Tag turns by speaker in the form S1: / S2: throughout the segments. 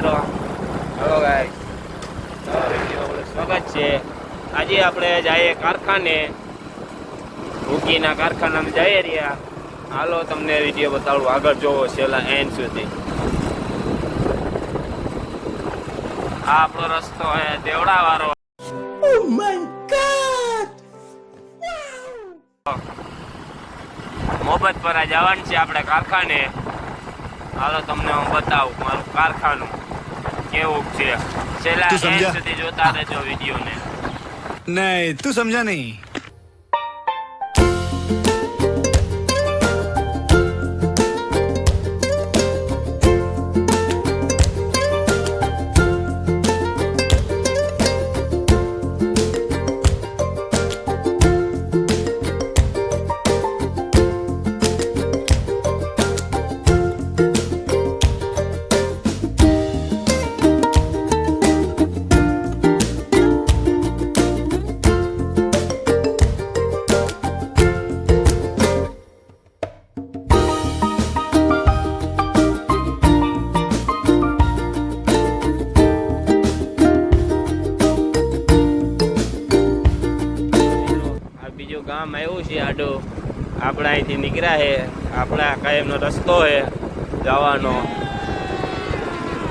S1: મિત્રો. Hello guys સ્વાગત છે. આજે આપણે જઈએ કારખાને. ભૂકીના કારખાનામાં જઈએ રહ્યા. હાલો તમને વીડિયો બતાવું. આગળ જોવો છેલ્લા એન્ડ સુધી. આ આપણો રસ્તો છે દેવડા વાળો મોહબ્બત પર જવાનું છે આપણે કારખાને. હાલો તમને હું બતાવું મારું કારખાનું. કેવું છે? છેલ્લા સુધી જોતા રહેજો વીડિયો ને નહીં તું સમજા નહીં. આપણા અહીંથી નીકળ્યા છે. આપણા કાયમનો રસ્તો છે. જવાનો.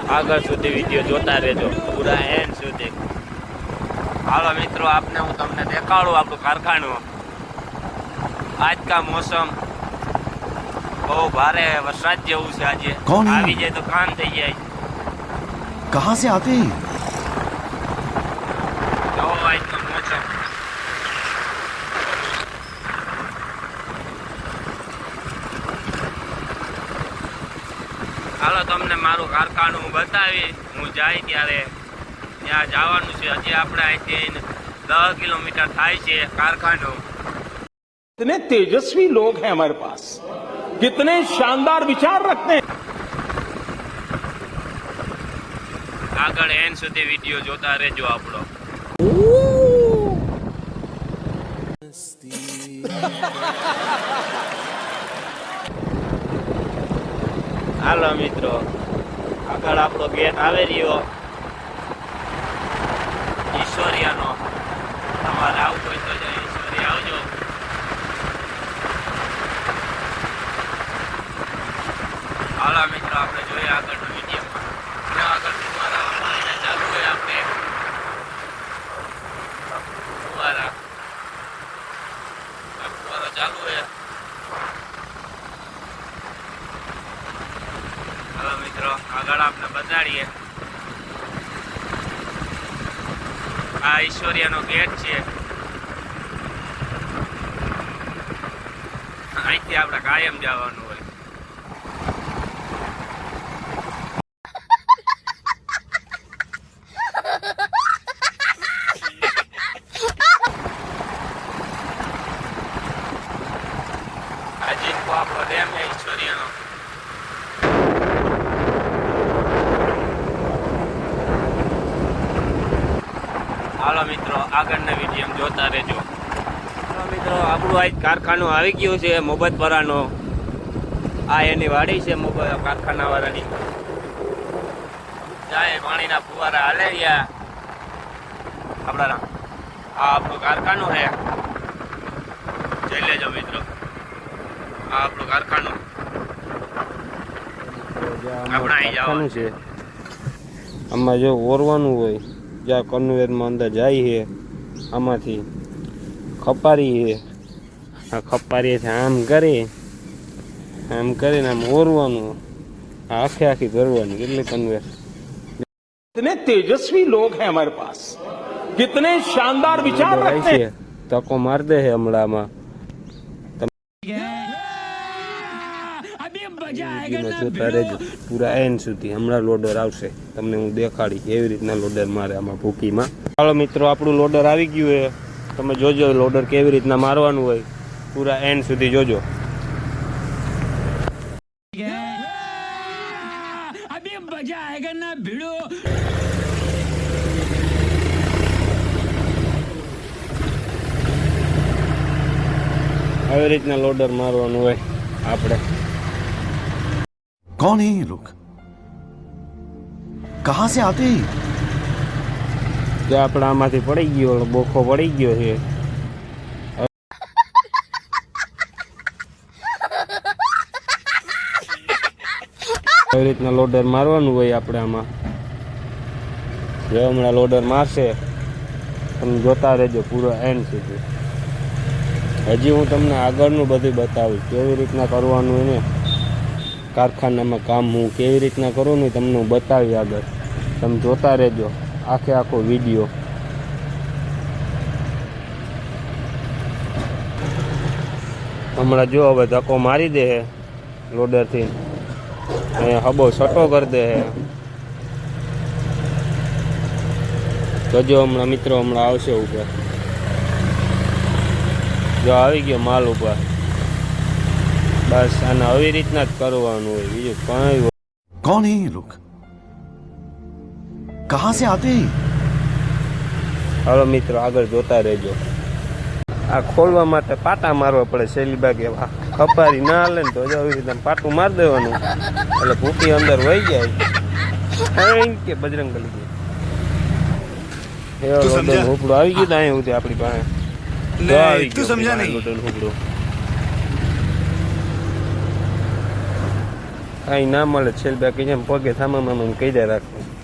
S1: આગળ સુધી વીડિયો જોતા રહેજો. પૂરા એન્ડ સુધી. હાલો મિત્રો આપને હું તમને દેખાડું આપણું કારખાનું. આજ કા મોસમ બહુ ભારે વરસાદ જેવું છે આજે. આવી જાય તો કામ થઈ જાય. કહા સે આતે હાલો તમને મારું કારખાનું હું બતાવી હું જાય ત્યારે ત્યાં જવાનું છે હજી આપણે અહીંથી દસ કિલોમીટર થાય છે કારખાનું
S2: कितने तेजस्वी लोग हैं हमारे पास कितने शानदार विचार रखते हैं
S1: આગળ એન્ડ સુધી વિડીયો જોતા રહેજો આપણો હાલો મિત્રો, આગળ આપણો ગેટ આવે રહ્યો. ઈશ્વરિયાનો. તમારે આવું હોય તો જય ઈશ્વરિયા આવજો. હાલો મિત્રો, આપણે જોઈએ આગળનો વિડીયોમાં ત્યાં આગળ ફુવારા વાળા ચાલુ હોય આપણે ફુવારા આ ફુવારો ચાલુ હોય હવે મિત્રો આગળ આપણે બતાડીએ આ ઈશ્વરિયાનો ગેટ છે. અહીંથી આપણે કાયમ જવાનું હોય આ જીતકો આપણો ડેમ છે ઈશ્વરિયાનો હાલો મિત્રો આગળના વીડિયો જોતા રહેજો. હાલો મિત્રો આપણું આજ કારખાનું આવી ગયું છે મોબતપરાનો. આ એની વાડી છે કારખાના વાળાની જાય પાણીના ફુવારા હાલે રહ્યા. આપણા આ આપણું કારખાનું છે. જઈ લેજો મિત્રો. આ આપણું કારખાનું. આપણે અહીં જવાનું
S3: છે. આમાં જો ઓરવાનું હોય. જ્યાં કન્વેરમાં અંદર જાય છે આમાંથી ખપારી છે આ ખપારી છે આમ કરી આમ કરીને આમ ઓરવાનું આ આખે આખી ભરવાની કેટલી કન્વેર
S2: कितने तेजस्वी लोग हैं हमारे पास कितने शानदार विचार
S3: જાય
S2: रखते हैं
S3: છે તકો માર દે છે હમણાંમાં પૂરા એન્ડ સુધી હમણાં લોડર આવશે. તમને હું દેખાડી કેવી રીતના લોડર મારે આમાં ભૂકીમાં. ચાલો મિત્રો આપણું લોડર આવી ગયું છે. તમે જોજો લોડર કેવી રીતના મારવાનું હોય. પૂરા એન્ડ સુધી જોજો. આવી રીતના લોડર મારવાનું હોય આપણે.
S4: कौन है ये लोग कहां से आते हैं
S3: જે આપણે આમાંથી પડી ગયો ઓલો બોખો પડી ગયો છે એવી રીતના લોડર મારવાનું હોય આપણે આમાં જો હમણાં લોડર મારશે તમે જોતા રહેજો પૂરો એન્ડ સુધી હજી હું તમને આગળનું બધું બતાવીશ કેવી રીતના કરવાનું એને કારખાનામાં કામ હું કેવી રીતના કરું ને તમને બતાવી આગળ. તમે જોતા રહેજો. આખે આખો વીડિયો. હમણાં જો હવે ધક્કો મારી દે લોડરથી. અહીંયા હબો સટો કરી દે જોજો હમણાં મિત્રો હમણાં આવશે ઉપર. જો આવી ગયો માલ ઉપર. બસ આને આવી રીતના જ કરવાનું હોય બીજું કંઈ હોય
S4: कौन है ये लोग कहां से आते हैं
S3: હાલો મિત્રો આગળ જોતા રહેજો આ ખોલવા માટે પાટા મારવા પડે શૈલી બાગ એવા ખપારી ના હાલે ને તો જો આવી રીતે પાટું મારી દેવાનું એટલે ભૂકી અંદર વહી જાય થેન્ક કે બજરંગ બલી એવો
S4: તું
S3: લોડર
S4: સમજ્યા?
S3: હુપડું આવી ગયું ને અહીં સુધી આપણી પાસે જો આવી
S4: नहीं तू
S3: ગયું
S4: समझा
S3: આપણી કાંઈ ના મળે છેલ્લી બાકી જેમ પગે થામા મામા કહી દે રાખવું